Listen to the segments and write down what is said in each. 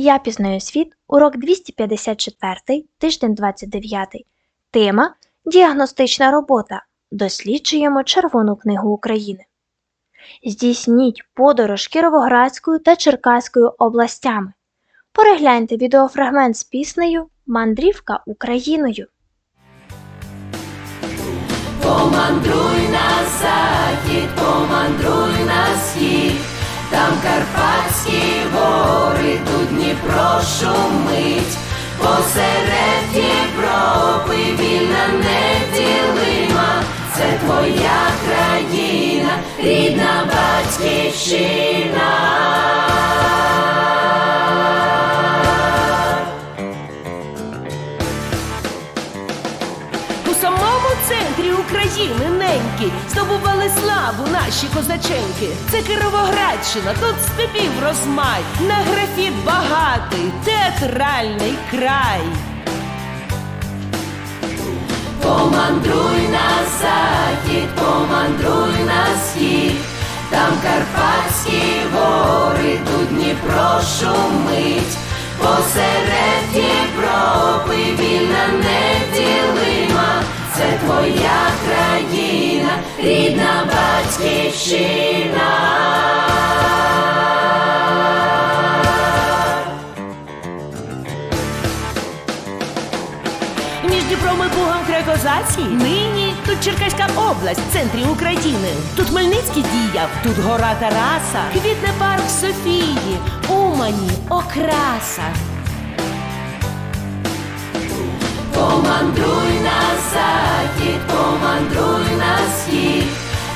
Я пізнаю світ, урок 254, тиждень 29. Тема Діагностична робота. Досліджуємо Червону книгу України. Здійсніть подорож Кіровоградською та Черкаською областями. Перегляньте відеофрагмент з піснею Мандрівка Україною. Помандруй на захід, помандруй на схід, там Карпатські гори, тут Дніпро шумить, посеред Європи вільна неділима, це твоя країна, рідна батьківщина. України неньки здобували славу наші козаченьки. Це Кировоградщина, тут степів розмай, на графіт багатий, театральний край. Помандруй на захід, помандруй на схід, там Карпатські гори, тут Дніпро шумить, посеред Європи вільна неділима, батьківщина. Між Дніпром і Бугом край козацький. Нині тут Черкаська область, в центрі України. Тут Хмельницький діяв, тут гора Тараса, квітне парк Софії, Умані, Окраса. Помандруй на захід, помандруй на схід,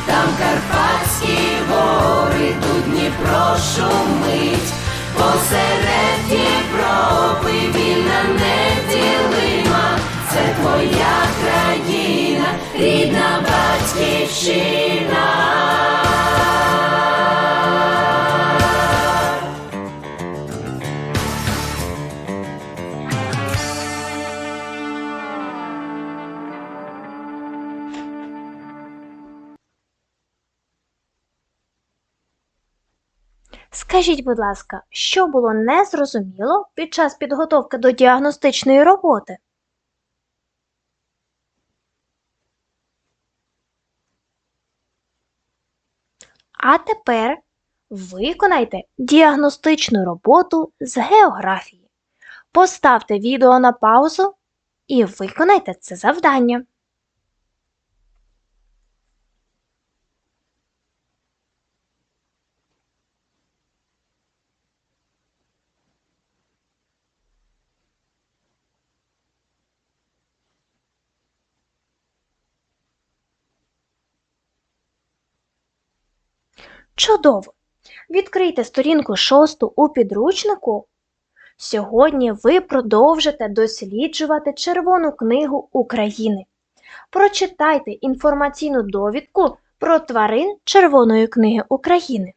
там Карпатські гори, тут Дніпро шумить, посеред Європи вільна неділима, це твоя країна, рідна батьківщина. Скажіть, будь ласка, що було незрозуміло під час підготовки до діагностичної роботи? А тепер виконайте діагностичну роботу з географії. Поставте відео на паузу і виконайте це завдання. Чудово! Відкрийте сторінку шосту у підручнику. Сьогодні ви продовжите досліджувати Червону книгу України. Прочитайте інформаційну довідку про тварин Червоної книги України.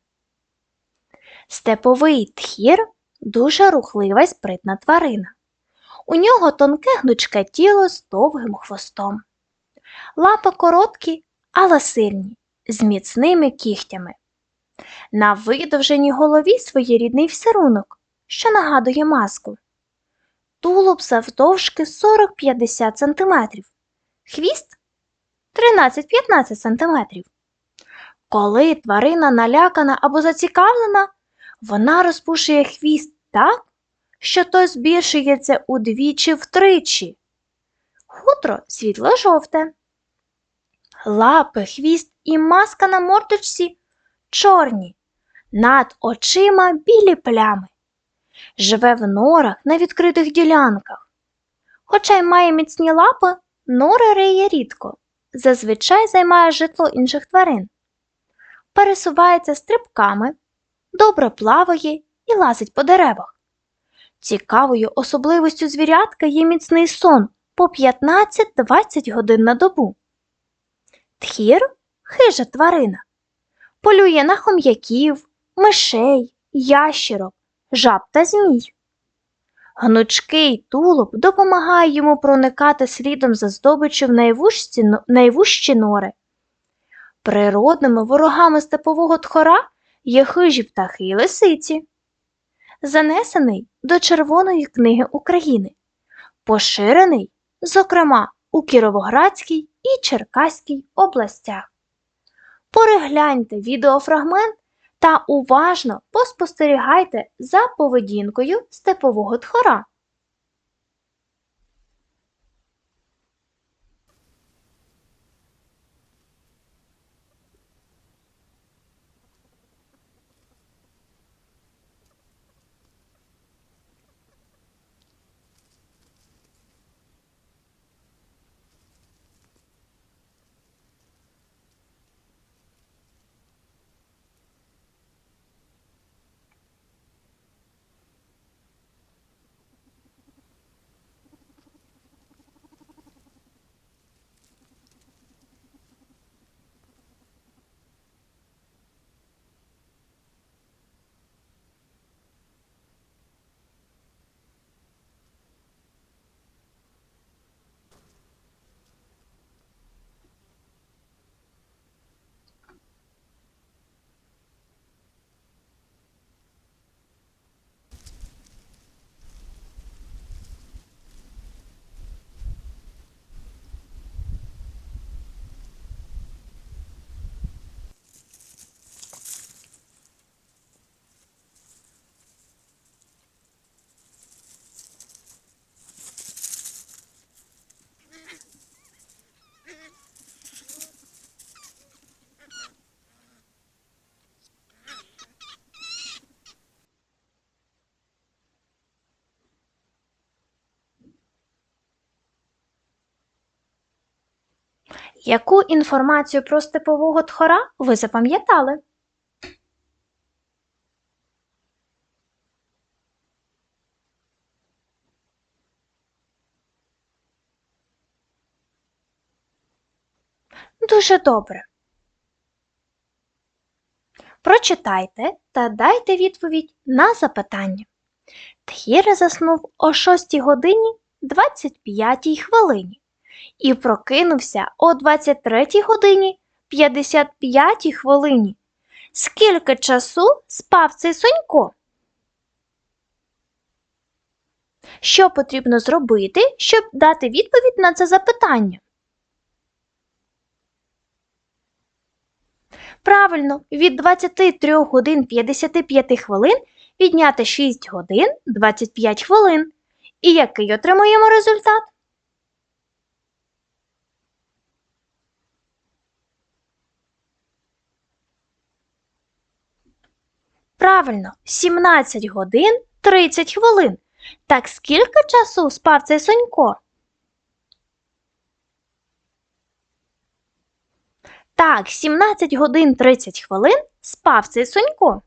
Степовий тхір дуже рухлива й спритна тварина. У нього тонке гнучке тіло з довгим хвостом. Лапи короткі, але сильні, з міцними кігтями. На видовженій голові своєрідний всерунок, що нагадує маску. Тулуб завдовжки 40-50 см, хвіст 13-15 см. Коли тварина налякана або зацікавлена, вона розпушує хвіст так, що той збільшується удвічі-втричі. Хутро світло-жовте. Лапи, хвіст і маска на мордочці чорні, над очима білі плями. Живе в норах на відкритих ділянках. Хоча й має міцні лапи, нори риє рідко, зазвичай займає житло інших тварин. Пересувається стрибками, добре плаває і лазить по деревах. Цікавою особливістю звірятка є міцний сон по 15-20 годин на добу. Тхір хижа тварина полює на хом'яків, мишей, ящерок, жаб та змій. Гнучкий тулуб допомагає йому проникати слідом за здобиччю в найвужчі, найвужчі нори. Природними ворогами степового тхора є хижі птахи й лисиці. занесений до Червоної книги України, поширений, зокрема, у Кіровоградській і Черкаській областях. Перегляньте відеофрагмент та уважно поспостерігайте за поведінкою степового тхора. Яку інформацію про степового тхора ви запам'ятали? Дуже добре. Прочитайте та дайте відповідь на запитання. Тхір заснув о 6 годині 25 хвилині і прокинувся о 23 годині 55 хвилині. Скільки часу спав цей сонько? Що потрібно зробити, щоб дати відповідь на це запитання? Правильно, від 23 годин 55 хвилин відняти 6 годин 25 хвилин. І який отримуємо результат? Правильно, 17 годин 30 хвилин. Так скільки часу спав цей сонько? Так, 17 годин 30 хвилин спав цей сонько.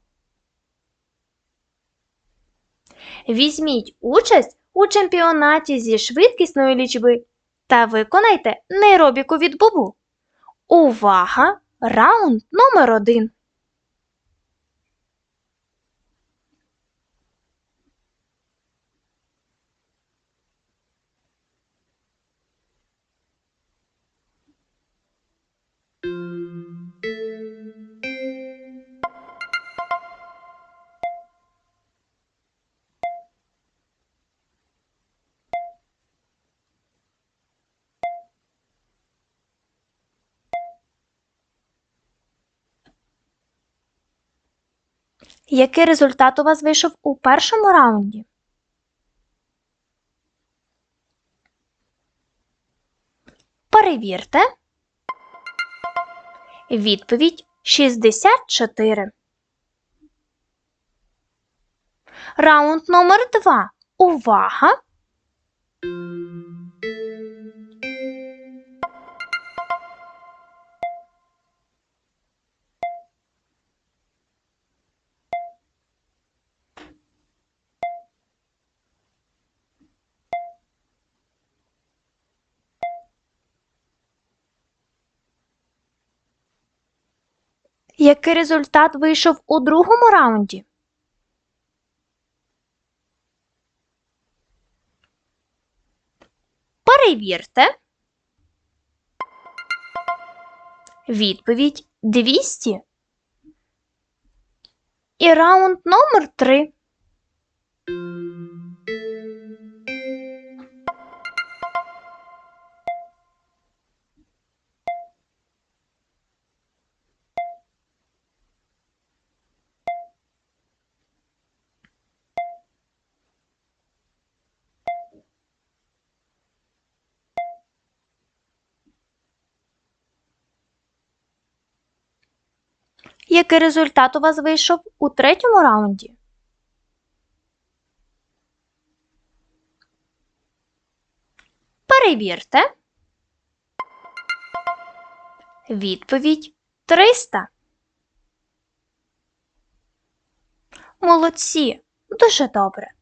Візьміть участь у чемпіонаті зі швидкісної лічби та виконайте нейробіку від бубу. Увага! Раунд номер один. Який результат у вас вийшов у першому раунді? Перевірте. Відповідь 64. Раунд номер 2. Увага! Який результат вийшов у другому раунді? Перевірте. Відповідь 200. І раунд номер 3. Який результат у вас вийшов у третьому раунді? Перевірте. Відповідь 300. Молодці, дуже добре.